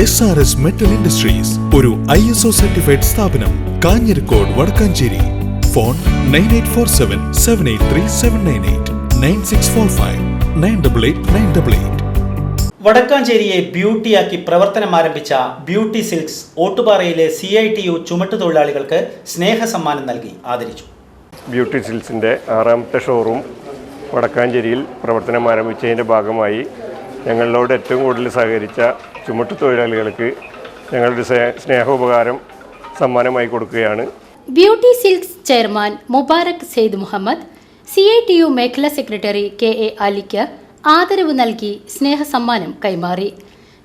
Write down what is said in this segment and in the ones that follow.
S R S metal industries ഒരു I S O certified സ്ഥാപനം Kanjirakode Vadakkanchery. Phone nine eight four seven seven eight three seven nine eight nine six four five nine double eight nine double eight വടക്കാഞ്ചേരിയെ ബ്യൂട്ടിയാക്കി പ്രവർത്തനം ആരംഭിച്ച beauty silks ഓട്ടുപാറയിലെ C I T U ചുമട്ടുതൊഴിലാളികൾക്ക് സ്നേഹ സമ്മാനം നൽകി ആദരിച്ചു. ബ്യൂട്ടി സിൽക്സിന്റെ ആറാമത്തെ ഷോറൂം വടക്കാഞ്ചേരിയിൽ പ്രവർത്തനം ആരംഭിച്ചതിന്റെ ഭാഗമായി ഞങ്ങളോട് ഏറ്റവും കൂടുതൽ സഹകരിച്ച ചുമട്ടു തൊഴിലാളികൾക്ക് ഞങ്ങളുടെ സ്നേ- സ്നേഹോപകാരം സമ്മാനമായി കൊടുക്കുകയാണ്. Beauty silks chairman Mubarak Sayed Muhammad C I T U മേഖലാ സെക്രട്ടറി കെ എ അലിക്ക് ആദരവ് നൽകി സ്നേഹസമ്മാനം കൈമാറി.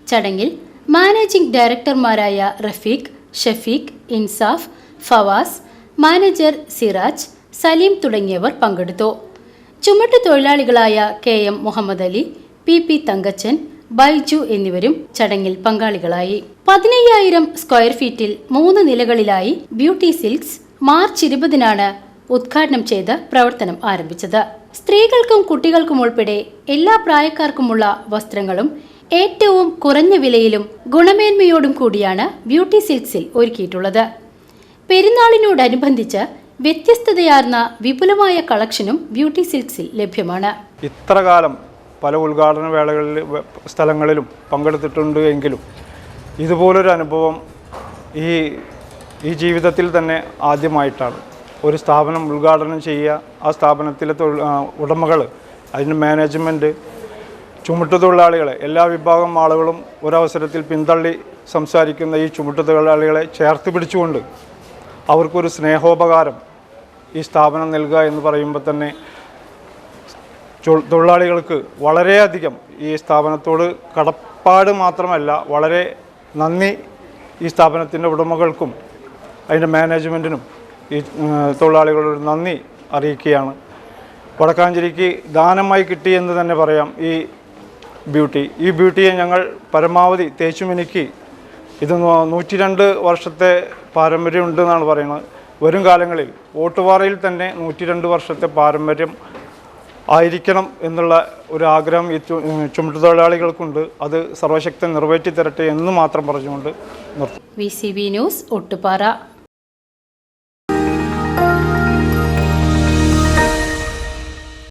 ചടങ്ങിൽ മാനേജിംഗ് ഡയറക്ടർമാരായ റഫീഖ് ഷഫീഖ് ഇൻസാഫ് ഫവാസ് മാനേജർ സിറാജ് സലീം തുടങ്ങിയവർ പങ്കെടുത്തു. ചുമട്ടു തൊഴിലാളികളായ K M Muhammad Ali P P Thankachan Baiju എന്നിവരും ചടങ്ങിൽ പങ്കാളികളായി. പതിനയ്യായിരം സ്ക്വയർ ഫീറ്റിൽ മൂന്ന് നിലകളിലായി ബ്യൂട്ടി സിൽക്സ് മാർച്ച് ഇരുപതിനാണ് ഉദ്ഘാടനം ചെയ്ത് പ്രവർത്തനം ആരംഭിച്ചത്. സ്ത്രീകൾക്കും കുട്ടികൾക്കും ഉൾപ്പെടെ എല്ലാ പ്രായക്കാർക്കുമുള്ള വസ്ത്രങ്ങളും ഏറ്റവും കുറഞ്ഞ വിലയിലും ഗുണമേന്മയോടും കൂടിയാണ് ബ്യൂട്ടി സിൽക്സിൽ ഒരുക്കിയിട്ടുള്ളത്. പെരുന്നാളിനോടനുബന്ധിച്ച് വ്യത്യസ്തതയാർന്ന വിപുലമായ കളക്ഷനും ബ്യൂട്ടി സിൽക്സിൽ ലഭ്യമാണ്. ഇത്ര കാലം പല ഉദ്ഘാടന വേളകളിൽ സ്ഥലങ്ങളിലും പങ്കെടുത്തിട്ടുണ്ട് എങ്കിലും ഇതുപോലൊരു അനുഭവം ഈ ഈ ജീവിതത്തിൽ തന്നെ ആദ്യമായിട്ടാണ്. ഒരു സ്ഥാപനം ഉദ്ഘാടനം ചെയ്യുക ആ സ്ഥാപനത്തിലെ ഉടമകൾ അതിന്റെ മാനേജ്മെന്റ് ചുമട്ടുതൊഴിലാളികളെ എല്ലാ വിഭാഗം ആളുകളും ഒരവസരത്തിൽ പിന്തള്ളി സംസാരിക്കുന്ന ഈ ചുമട്ടുതൊഴിലാളികളെ ചേർത്ത് പിടിച്ചുകൊണ്ട് അവർക്കൊരു സ്നേഹോപകാരം ഈ സ്ഥാപനം നൽകുക എന്ന് പറയുമ്പോൾ തന്നെ തൊഴിലാളികൾക്ക് വളരെയധികം ഈ സ്ഥാപനത്തോട് കടപ്പാട് മാത്രമല്ല വളരെ നന്ദി ഈ സ്ഥാപനത്തിന്റെ ഉടമകൾക്കും അതിന്റെ മാനേജ്മെന്റിനും ഈ തൊഴിലാളികളോട് നന്ദി അറിയിക്കുകയാണ്. വടക്കാഞ്ചേരിക്ക് ദാനമായി കിട്ടി എന്ന് തന്നെ പറയാം ഈ ബ്യൂട്ടി. ഈ ബ്യൂട്ടിയെ ഞങ്ങൾ പരമാവധി തേച്ചുമിനുക്കി. ഇത് നൂറ്റി രണ്ട് വർഷത്തെ പാരമ്പര്യം ഉണ്ടെന്നാണ് പറയുന്നത്. വരും കാലങ്ങളിൽ ഓട്ടുപാറയിൽ തന്നെ നൂറ്റി രണ്ട് വർഷത്തെ പാരമ്പര്യം ആയിരിക്കണം എന്നുള്ള ഒരു ആഗ്രഹം ഈ ചുമട്ടുതൊഴിലാളികൾക്കുണ്ട്. അത് സർവശക്തി നിറവേറ്റി തരട്ടെ എന്ന് മാത്രം പറഞ്ഞുകൊണ്ട് നിർത്തും വി ന്യൂസ് ഒട്ടുപാറ.